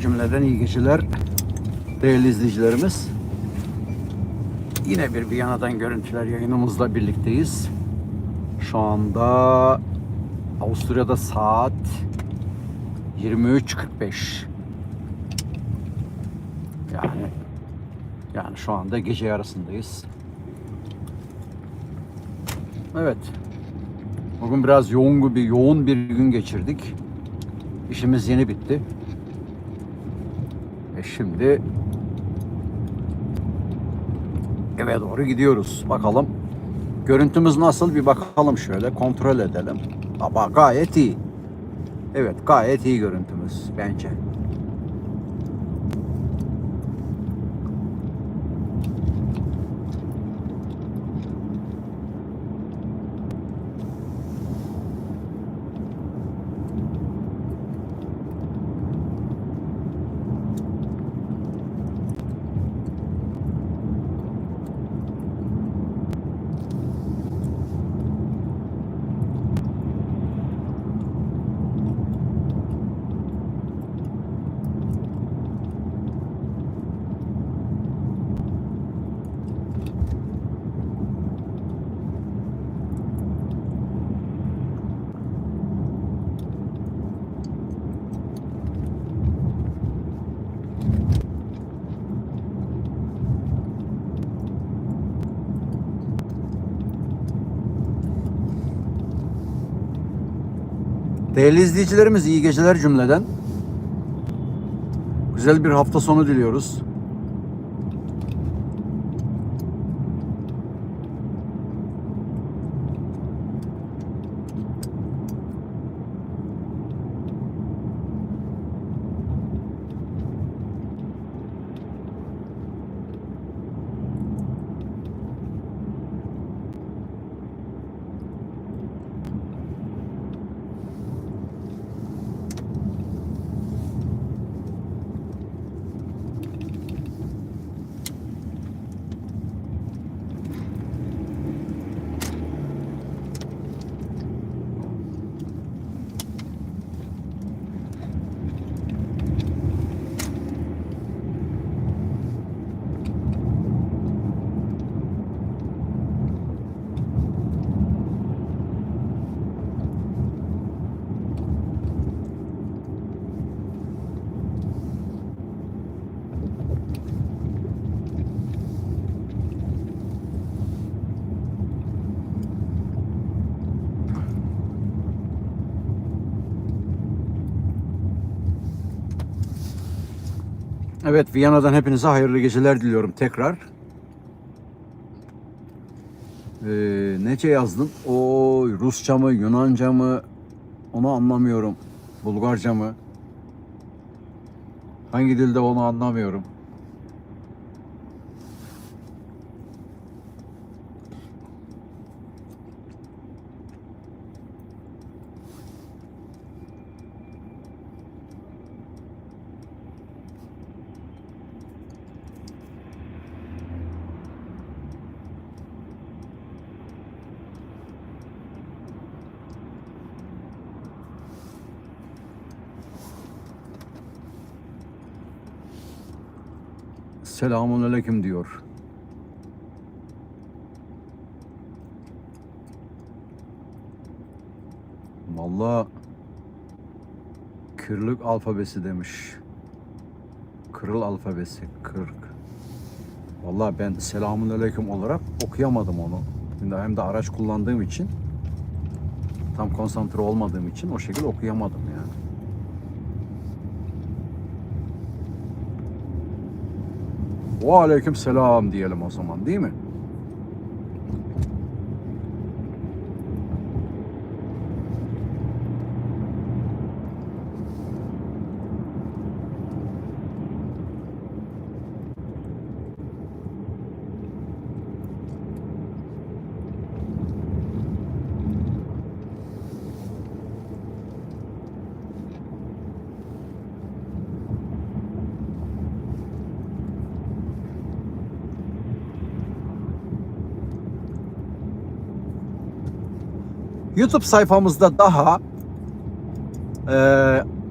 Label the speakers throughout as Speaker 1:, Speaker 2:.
Speaker 1: Cümleden iyi geceler değerli izleyicilerimiz. Yine bir Viyana'dan görüntüler yayınımızla birlikteyiz. Şu anda Avusturya'da saat 23.45. Yani yani şu anda gece yarısındayız. Evet. Bugün biraz yoğun bir yoğun bir gün geçirdik. İşimiz yeni bitti. E şimdi eve doğru gidiyoruz. Bakalım görüntümüz nasıl bir bakalım şöyle kontrol edelim. Ama gayet iyi. Evet gayet iyi görüntümüz bence. Değerli izleyicilerimiz iyi geceler cümleden. Güzel bir hafta sonu diliyoruz. Evet Viyana'dan hepinize hayırlı geceler diliyorum tekrar. Ee, nece yazdın? O Rusça mı, Yunanca mı? Onu anlamıyorum. Bulgarca mı? Hangi dilde onu anlamıyorum. Selamun aleyküm diyor. Vallahi kırlık alfabesi demiş. Kırıl alfabesi. Kırk. Vallahi ben selamun aleyküm olarak okuyamadım onu. Hem de araç kullandığım için tam konsantre olmadığım için o şekilde okuyamadım yani. Ve aleyküm selam diyelim o zaman değil mi? YouTube sayfamızda daha e,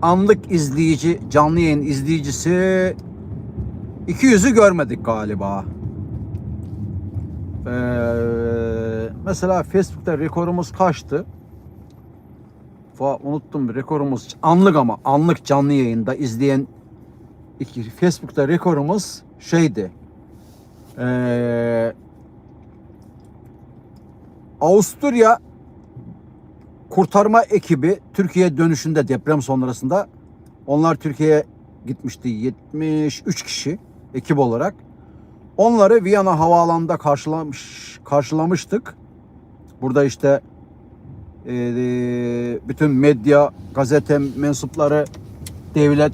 Speaker 1: anlık izleyici, canlı yayın izleyicisi 200'ü görmedik galiba. Ee, mesela Facebook'ta rekorumuz kaçtı? Unuttum rekorumuz anlık ama anlık canlı yayında izleyen iki, Facebook'ta rekorumuz şeydi. Ee, Avusturya kurtarma ekibi Türkiye dönüşünde deprem sonrasında onlar Türkiye'ye gitmişti 73 kişi ekip olarak. Onları Viyana havaalanında karşılamış karşılamıştık. Burada işte e, bütün medya, gazete mensupları, devlet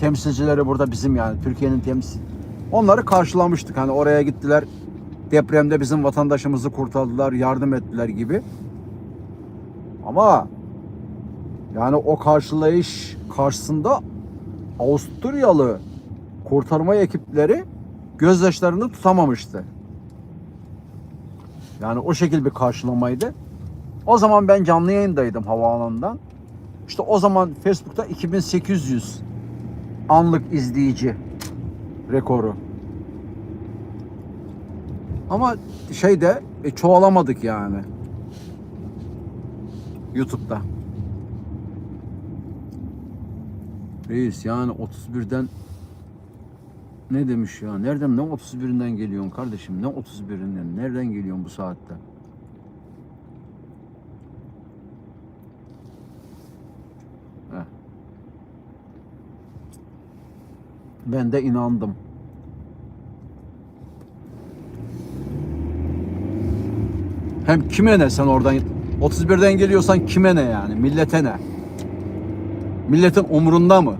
Speaker 1: temsilcileri burada bizim yani Türkiye'nin temsil. Onları karşılamıştık. Hani oraya gittiler. Depremde bizim vatandaşımızı kurtardılar, yardım ettiler gibi. Ama yani o karşılayış karşısında Avusturyalı kurtarma ekipleri gözyaşlarını tutamamıştı. Yani o şekil bir karşılamaydı. O zaman ben canlı yayındaydım havaalanından. İşte o zaman Facebook'ta 2800 anlık izleyici rekoru. Ama şeyde e, çoğalamadık yani. YouTube'da. Reis yani 31'den ne demiş ya? Nereden ne 31'inden geliyorsun kardeşim? Ne 31'inden? Nereden geliyorsun bu saatte? Heh. Ben de inandım. Hem kime ne sen oradan 31'den geliyorsan kime ne yani? Millete ne? Milletin umurunda mı?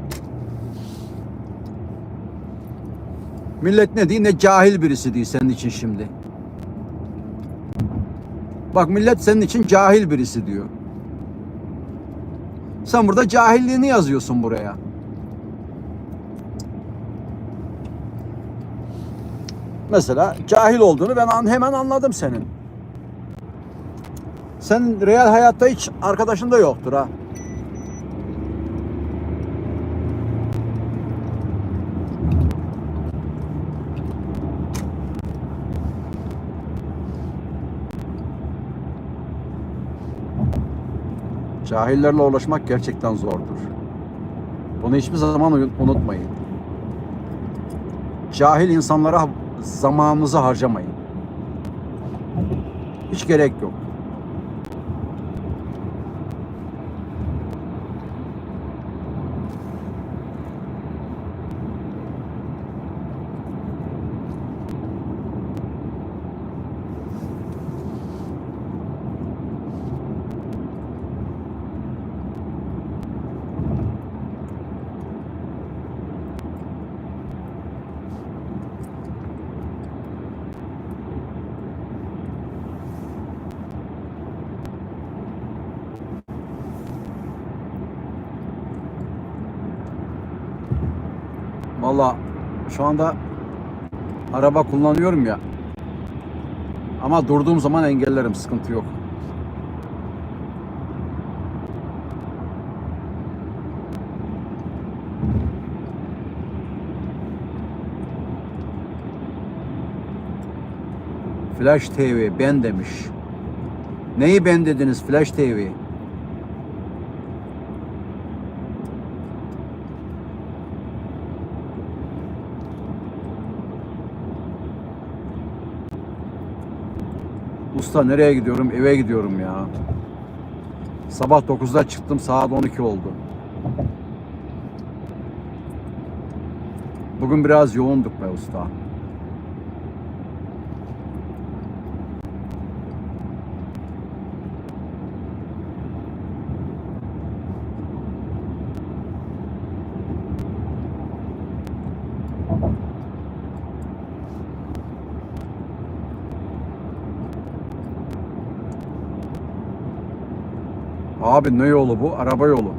Speaker 1: Millet ne diyor? Ne cahil birisi diyor senin için şimdi. Bak millet senin için cahil birisi diyor. Sen burada cahilliğini yazıyorsun buraya. Mesela cahil olduğunu ben hemen anladım senin. Sen real hayatta hiç arkadaşın da yoktur ha. Cahillerle uğraşmak gerçekten zordur. Bunu hiçbir zaman unutmayın. Cahil insanlara zamanınızı harcamayın. Hiç gerek yok. Valla şu anda araba kullanıyorum ya. Ama durduğum zaman engellerim sıkıntı yok. Flash TV ben demiş. Neyi ben dediniz Flash TV? Usta nereye gidiyorum? Eve gidiyorum ya. Sabah 9'da çıktım saat 12 oldu. Bugün biraz yoğunduk be usta. Abi ne yolu bu? Araba yolu.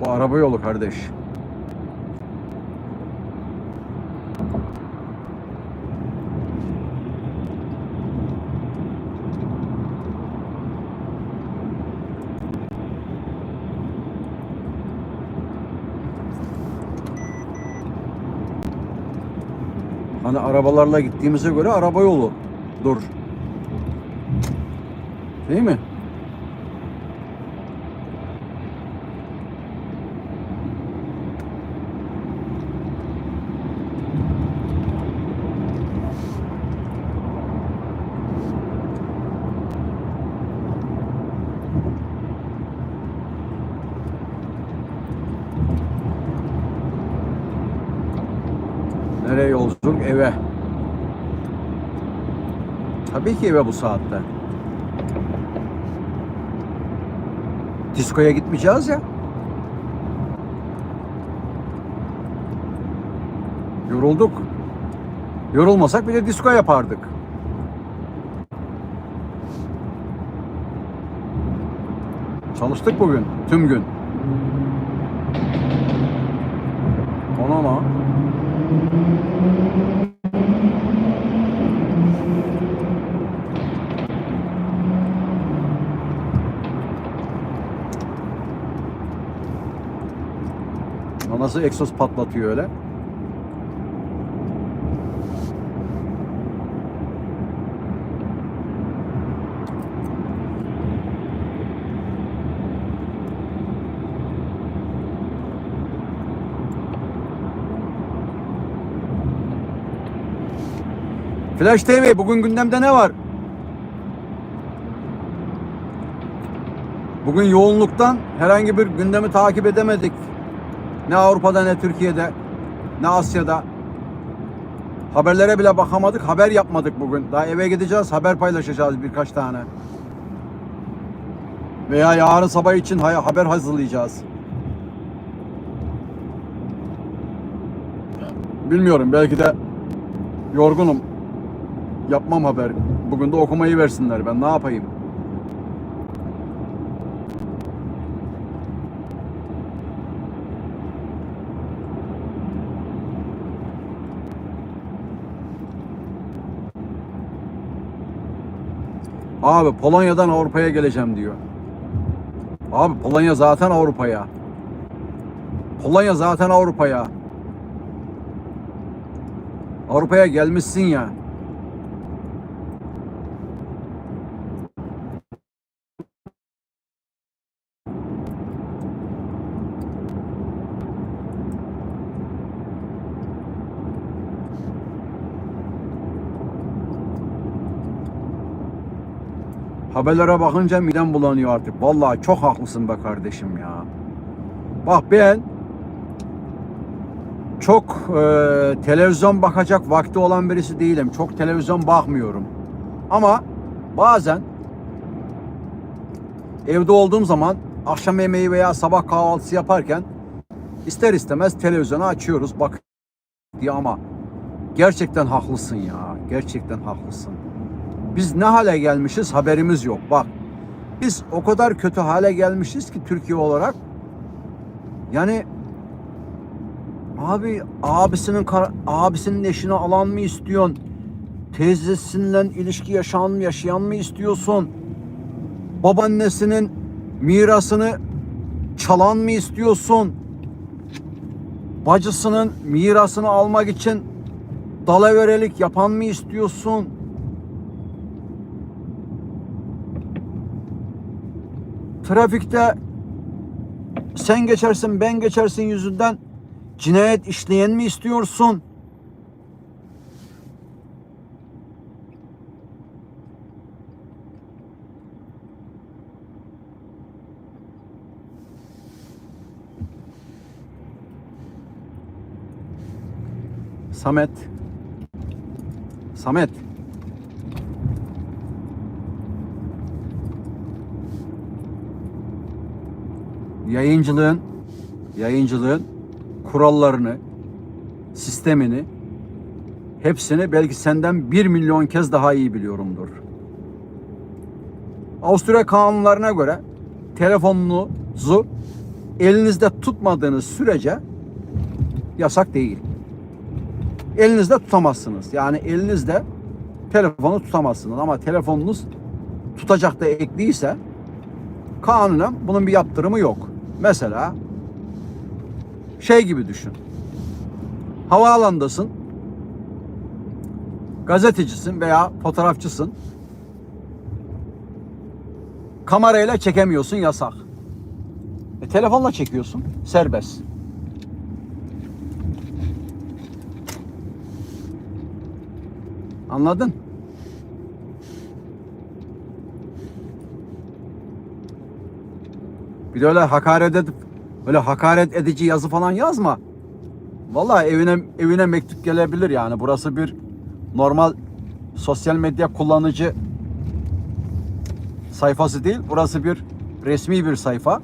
Speaker 1: Bu araba yolu kardeş. Hani arabalarla gittiğimize göre araba yolu. Dur. Değil mi? Yolculuk? Eve. Tabii ki eve bu saatte. Diskoya gitmeyeceğiz ya. Yorulduk. Yorulmasak bir de disko yapardık. Çalıştık bugün, tüm gün. Ona ama. Nasıl egzoz patlatıyor öyle? Flash TV bugün gündemde ne var? Bugün yoğunluktan herhangi bir gündemi takip edemedik. Ne Avrupa'da ne Türkiye'de ne Asya'da. Haberlere bile bakamadık. Haber yapmadık bugün. Daha eve gideceğiz. Haber paylaşacağız birkaç tane. Veya yarın sabah için haber hazırlayacağız. Bilmiyorum. Belki de yorgunum. Yapmam haber. Bugün de okumayı versinler. Ben ne yapayım? Abi Polonya'dan Avrupa'ya geleceğim diyor. Abi Polonya zaten Avrupa'ya. Polonya zaten Avrupa'ya. Avrupa'ya gelmişsin ya. Haberlere bakınca midem bulanıyor artık. Vallahi çok haklısın be kardeşim ya. Bak ben çok e, televizyon bakacak vakti olan birisi değilim. Çok televizyon bakmıyorum. Ama bazen evde olduğum zaman akşam yemeği veya sabah kahvaltısı yaparken ister istemez televizyonu açıyoruz bak diye ama gerçekten haklısın ya. Gerçekten haklısın. Biz ne hale gelmişiz haberimiz yok. Bak biz o kadar kötü hale gelmişiz ki Türkiye olarak. Yani abi abisinin abisinin eşini alan mı istiyorsun? Teyzesinden ilişki yaşayan mı yaşayan mı istiyorsun? Babaannesinin mirasını çalan mı istiyorsun? Bacısının mirasını almak için dalaverelik yapan mı istiyorsun? Trafikte sen geçersin ben geçersin yüzünden cinayet işleyen mi istiyorsun? Samet Samet yayıncılığın yayıncılığın kurallarını, sistemini hepsini belki senden bir milyon kez daha iyi biliyorumdur. Avusturya kanunlarına göre telefonunuzu elinizde tutmadığınız sürece yasak değil. Elinizde tutamazsınız. Yani elinizde telefonu tutamazsınız ama telefonunuz tutacak da ekliyse kanunen bunun bir yaptırımı yok. Mesela şey gibi düşün. Havaalandasın. gazetecisin veya fotoğrafçısın. Kamerayla çekemiyorsun yasak. E, telefonla çekiyorsun serbest. Anladın? Bir de öyle hakaret edip öyle hakaret edici yazı falan yazma. Vallahi evine evine mektup gelebilir yani. Burası bir normal sosyal medya kullanıcı sayfası değil. Burası bir resmi bir sayfa.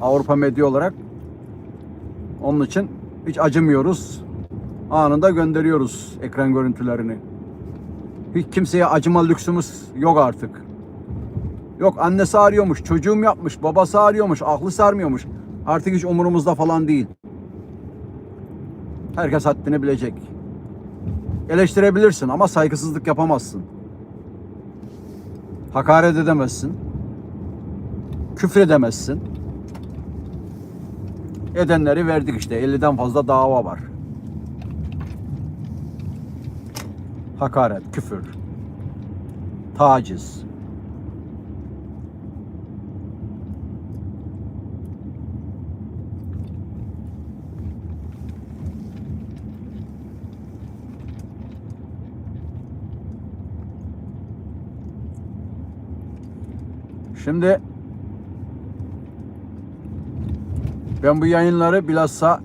Speaker 1: Avrupa Medya olarak. Onun için hiç acımıyoruz. Anında gönderiyoruz ekran görüntülerini. Hiç kimseye acıma lüksümüz yok artık. Yok annesi arıyormuş, çocuğum yapmış, babası arıyormuş, aklı sarmıyormuş. Artık hiç umurumuzda falan değil. Herkes haddini bilecek. Eleştirebilirsin ama saygısızlık yapamazsın. Hakaret edemezsin. Küfür edemezsin. Edenleri verdik işte. 50'den fazla dava var. Hakaret, küfür, taciz. Şimdi ben bu yayınları bilhassa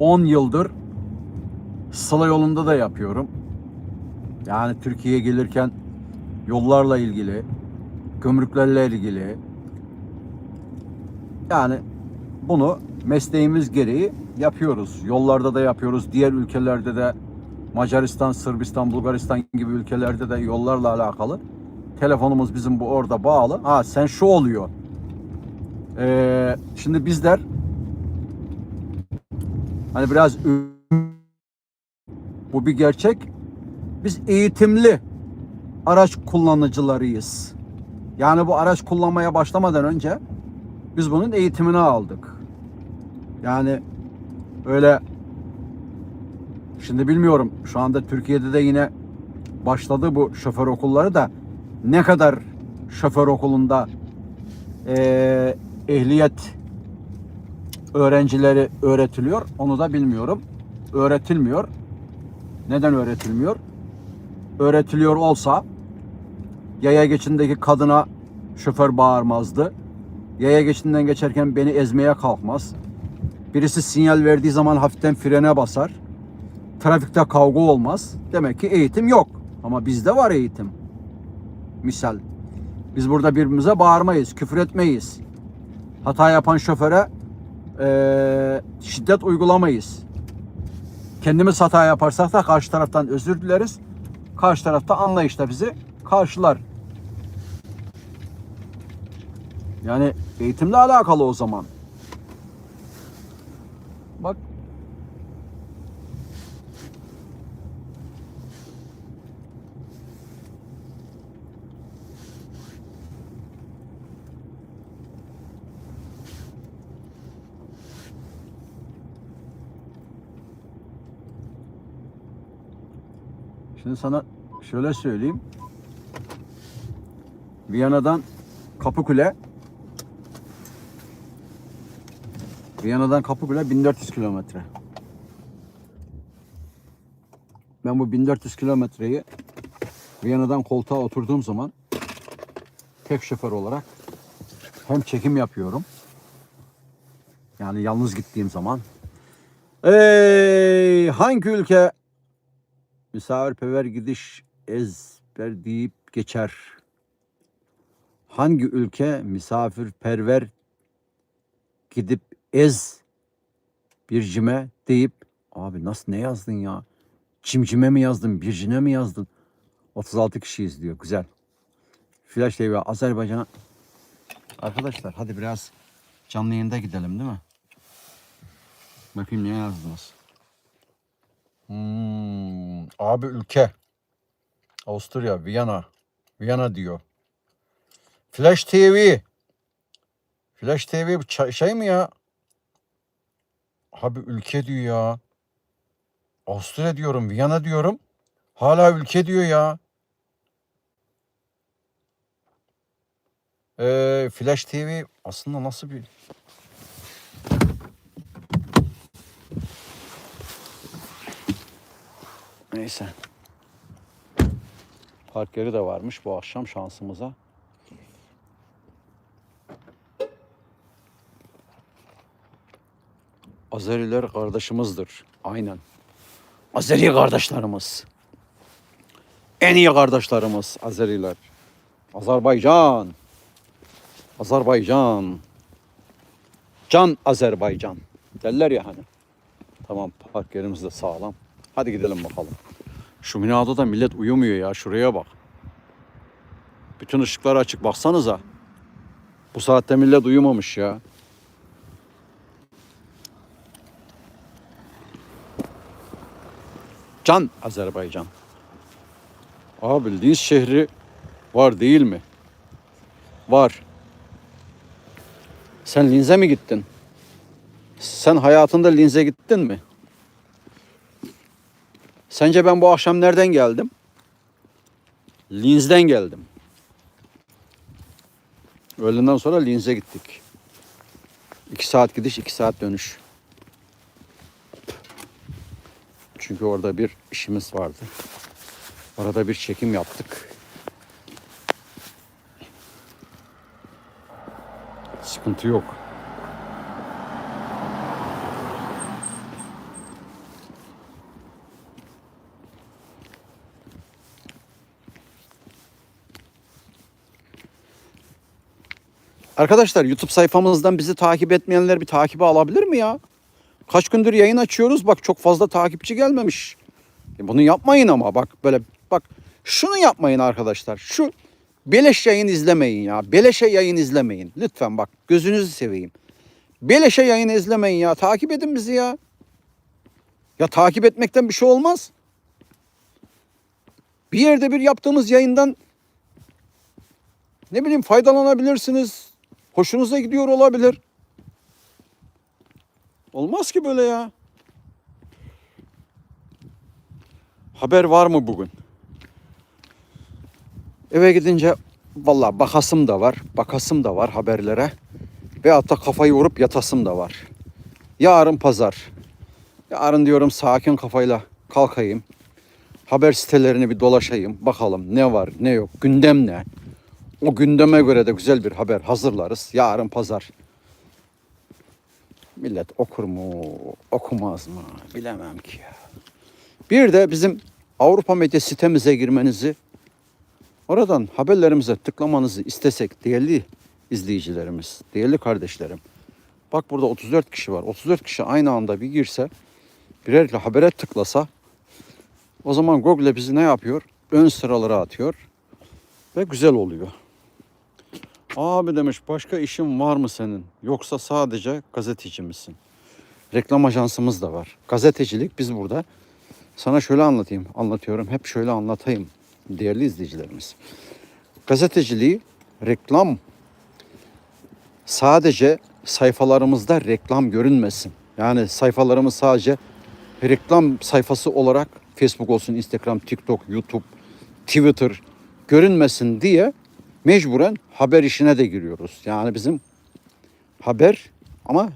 Speaker 1: 10 yıldır Sıla yolunda da yapıyorum. Yani Türkiye'ye gelirken yollarla ilgili, gümrüklerle ilgili yani bunu mesleğimiz gereği yapıyoruz. Yollarda da yapıyoruz. Diğer ülkelerde de Macaristan, Sırbistan, Bulgaristan gibi ülkelerde de yollarla alakalı. Telefonumuz bizim bu orada bağlı. Ha sen şu oluyor. Ee, şimdi bizler hani biraz bu bir gerçek. Biz eğitimli araç kullanıcılarıyız. Yani bu araç kullanmaya başlamadan önce biz bunun eğitimini aldık. Yani öyle şimdi bilmiyorum şu anda Türkiye'de de yine başladı bu şoför okulları da ne kadar şoför okulunda eee, ehliyet öğrencileri öğretiliyor onu da bilmiyorum. Öğretilmiyor. Neden öğretilmiyor? Öğretiliyor olsa yaya geçidindeki kadına şoför bağırmazdı. Yaya geçidinden geçerken beni ezmeye kalkmaz. Birisi sinyal verdiği zaman hafiften frene basar. Trafikte kavga olmaz. Demek ki eğitim yok. Ama bizde var eğitim. Misal. Biz burada birbirimize bağırmayız, küfür etmeyiz. Hata yapan şoföre eee, şiddet uygulamayız. Kendimiz hata yaparsak da karşı taraftan özür dileriz. Karşı tarafta anlayışla bizi karşılar. Yani eğitimle alakalı o zaman. Bak Şimdi sana şöyle söyleyeyim. Viyana'dan Kapıkule Viyana'dan Kapıkule 1400 kilometre. Ben bu 1400 kilometreyi Viyana'dan koltuğa oturduğum zaman tek şoför olarak hem çekim yapıyorum. Yani yalnız gittiğim zaman. Ey hangi ülke misafirperver gidiş ezber deyip geçer. Hangi ülke misafirperver gidip ez bir cime deyip abi nasıl ne yazdın ya? Cimcime mi yazdın? Bircine mi yazdın? 36 kişi izliyor. Güzel. Flash TV Azerbaycan'a Arkadaşlar hadi biraz canlı yayında gidelim değil mi? Bakayım ne yazdınız. Hmm, abi ülke. Avusturya, Viyana. Viyana diyor. Flash TV. Flash TV bu şey mi ya? Abi ülke diyor ya. Avusturya diyorum, Viyana diyorum. Hala ülke diyor ya. Ee, Flash TV aslında nasıl bir... Neyse. Park yeri de varmış bu akşam şansımıza. Azeriler kardeşimizdir. Aynen. Azeri kardeşlerimiz. En iyi kardeşlerimiz Azeriler. Azerbaycan. Azerbaycan. Can Azerbaycan. Derler ya hani. Tamam park yerimiz de sağlam. Hadi gidelim bakalım. Şu binada da millet uyumuyor ya. Şuraya bak. Bütün ışıklar açık. Baksanıza. Bu saatte millet uyumamış ya. Can Azerbaycan. Abi Linz şehri var değil mi? Var. Sen Linz'e mi gittin? Sen hayatında Linz'e gittin mi? Sence ben bu akşam nereden geldim? Linz'den geldim. Öğleden sonra Linz'e gittik. İki saat gidiş, iki saat dönüş. Çünkü orada bir işimiz vardı. Orada bir çekim yaptık. Sıkıntı yok. Arkadaşlar YouTube sayfamızdan bizi takip etmeyenler bir takibi alabilir mi ya? Kaç gündür yayın açıyoruz bak çok fazla takipçi gelmemiş. E bunu yapmayın ama bak böyle bak şunu yapmayın arkadaşlar. Şu beleş yayın izlemeyin ya. Beleşe yayın izlemeyin. Lütfen bak gözünüzü seveyim. Beleşe yayın izlemeyin ya. Takip edin bizi ya. Ya takip etmekten bir şey olmaz. Bir yerde bir yaptığımız yayından ne bileyim faydalanabilirsiniz. Hoşunuza gidiyor olabilir. Olmaz ki böyle ya. Haber var mı bugün? Eve gidince vallahi bakasım da var, bakasım da var haberlere. Ve hatta kafayı vurup yatasım da var. Yarın pazar. Yarın diyorum sakin kafayla kalkayım. Haber sitelerini bir dolaşayım. Bakalım ne var ne yok. Gündem ne? O gündeme göre de güzel bir haber hazırlarız. Yarın pazar. Millet okur mu, okumaz mı bilemem ki ya. Bir de bizim Avrupa Medya sitemize girmenizi, oradan haberlerimize tıklamanızı istesek değerli izleyicilerimiz, değerli kardeşlerim. Bak burada 34 kişi var. 34 kişi aynı anda bir girse, birer habere tıklasa, o zaman Google bizi ne yapıyor? Ön sıralara atıyor ve güzel oluyor. Abi demiş başka işin var mı senin? Yoksa sadece gazeteci misin? Reklam ajansımız da var. Gazetecilik biz burada. Sana şöyle anlatayım, anlatıyorum. Hep şöyle anlatayım değerli izleyicilerimiz. Gazeteciliği reklam sadece sayfalarımızda reklam görünmesin. Yani sayfalarımız sadece reklam sayfası olarak Facebook olsun, Instagram, TikTok, YouTube, Twitter görünmesin diye mecburen haber işine de giriyoruz. Yani bizim haber ama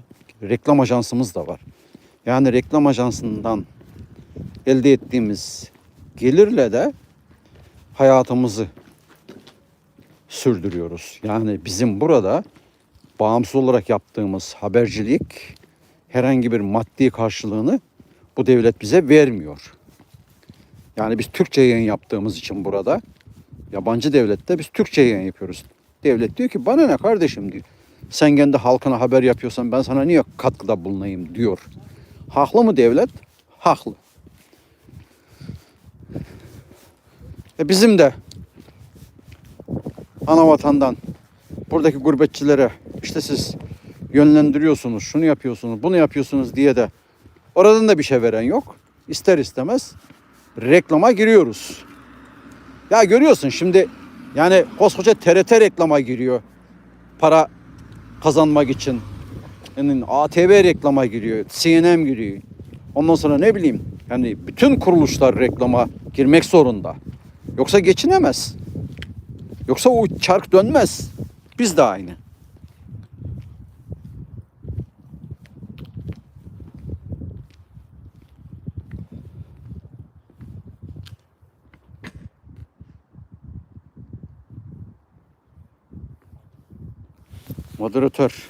Speaker 1: reklam ajansımız da var. Yani reklam ajansından elde ettiğimiz gelirle de hayatımızı sürdürüyoruz. Yani bizim burada bağımsız olarak yaptığımız habercilik herhangi bir maddi karşılığını bu devlet bize vermiyor. Yani biz Türkçe yayın yaptığımız için burada yabancı devlette biz Türkçe yayın yapıyoruz. Devlet diyor ki bana ne kardeşim diyor. Sen kendi halkına haber yapıyorsan ben sana niye katkıda bulunayım diyor. Haklı mı devlet? Haklı. E bizim de ana vatandan buradaki gurbetçilere işte siz yönlendiriyorsunuz, şunu yapıyorsunuz, bunu yapıyorsunuz diye de oradan da bir şey veren yok. İster istemez reklama giriyoruz. Ya görüyorsun şimdi yani koskoca TRT reklama giriyor. Para kazanmak için. Yani ATV reklama giriyor. CNN giriyor. Ondan sonra ne bileyim Yani bütün kuruluşlar reklama girmek zorunda. Yoksa geçinemez. Yoksa o çark dönmez. Biz de aynı. Moderatör.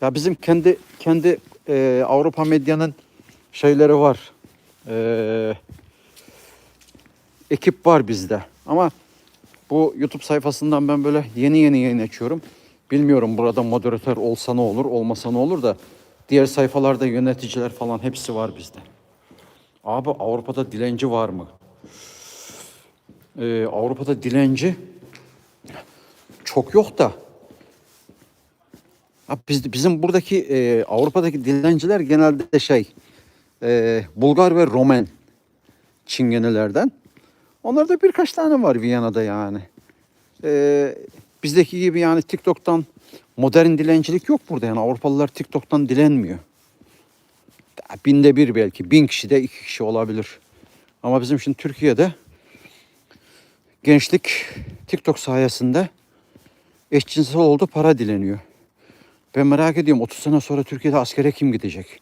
Speaker 1: Ya bizim kendi kendi e, Avrupa medyanın şeyleri var. E, ekip var bizde. Ama bu YouTube sayfasından ben böyle yeni yeni yayın açıyorum. Bilmiyorum burada moderatör olsa ne olur, olmasa ne olur da diğer sayfalarda yöneticiler falan hepsi var bizde. Abi Avrupa'da dilenci var mı? Ee, Avrupa'da dilenci çok yok da biz, bizim buradaki e, Avrupa'daki dilenciler genelde şey e, Bulgar ve Romen Çingenelerden. Onlarda birkaç tane var Viyana'da yani. E, bizdeki gibi yani TikTok'tan modern dilencilik yok burada yani Avrupalılar TikTok'tan dilenmiyor. Binde bir belki bin kişi de iki kişi olabilir. Ama bizim şimdi Türkiye'de gençlik TikTok sayesinde eşcinsel oldu para dileniyor. Ben merak ediyorum 30 sene sonra Türkiye'de askere kim gidecek?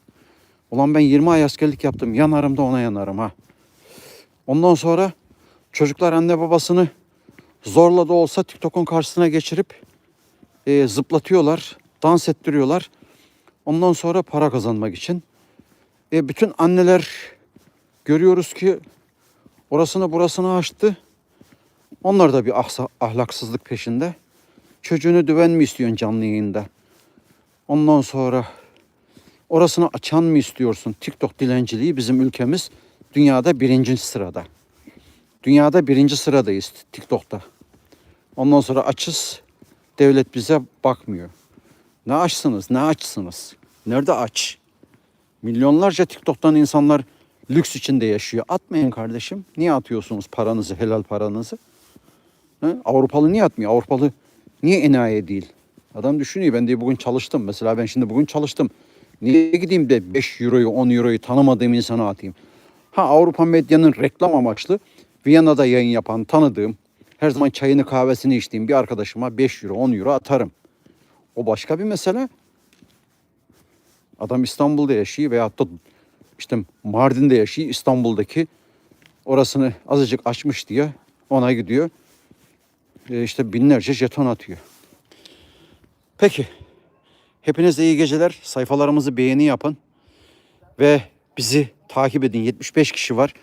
Speaker 1: Ulan ben 20 ay askerlik yaptım. Yanarım da ona yanarım ha. Ondan sonra çocuklar anne babasını zorla da olsa TikTok'un karşısına geçirip e, zıplatıyorlar, dans ettiriyorlar. Ondan sonra para kazanmak için. E, bütün anneler görüyoruz ki orasını burasını açtı. Onlar da bir ahsa- ahlaksızlık peşinde. Çocuğunu düven mi istiyorsun canlı yayında? Ondan sonra orasını açan mı istiyorsun? TikTok dilenciliği bizim ülkemiz dünyada birinci sırada. Dünyada birinci sıradayız TikTok'ta. Ondan sonra açız. Devlet bize bakmıyor. Ne açsınız, ne açsınız? Nerede aç? Milyonlarca TikTok'tan insanlar lüks içinde yaşıyor. Atmayın kardeşim. Niye atıyorsunuz paranızı, helal paranızı? He? Avrupalı niye atmıyor? Avrupalı niye enayi değil? Adam düşünüyor ben de bugün çalıştım. Mesela ben şimdi bugün çalıştım. Niye gideyim de 5 euroyu 10 euroyu tanımadığım insana atayım? Ha Avrupa medyanın reklam amaçlı Viyana'da yayın yapan tanıdığım her zaman çayını kahvesini içtiğim bir arkadaşıma 5 euro 10 euro atarım. O başka bir mesele. Adam İstanbul'da yaşıyor veyahut da işte Mardin'de yaşıyor. İstanbul'daki orasını azıcık açmış diye ona gidiyor. E işte binlerce jeton atıyor. Peki. Hepinize iyi geceler. Sayfalarımızı beğeni yapın. Ve bizi takip edin. 75 kişi var.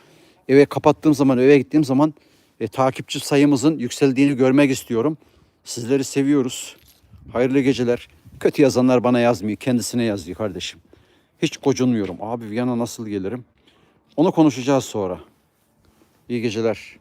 Speaker 1: Eve kapattığım zaman, eve gittiğim zaman e, takipçi sayımızın yükseldiğini görmek istiyorum. Sizleri seviyoruz. Hayırlı geceler. Kötü yazanlar bana yazmıyor. Kendisine yazıyor kardeşim. Hiç gocunmuyorum. Abi Viyana nasıl gelirim? Onu konuşacağız sonra. İyi geceler.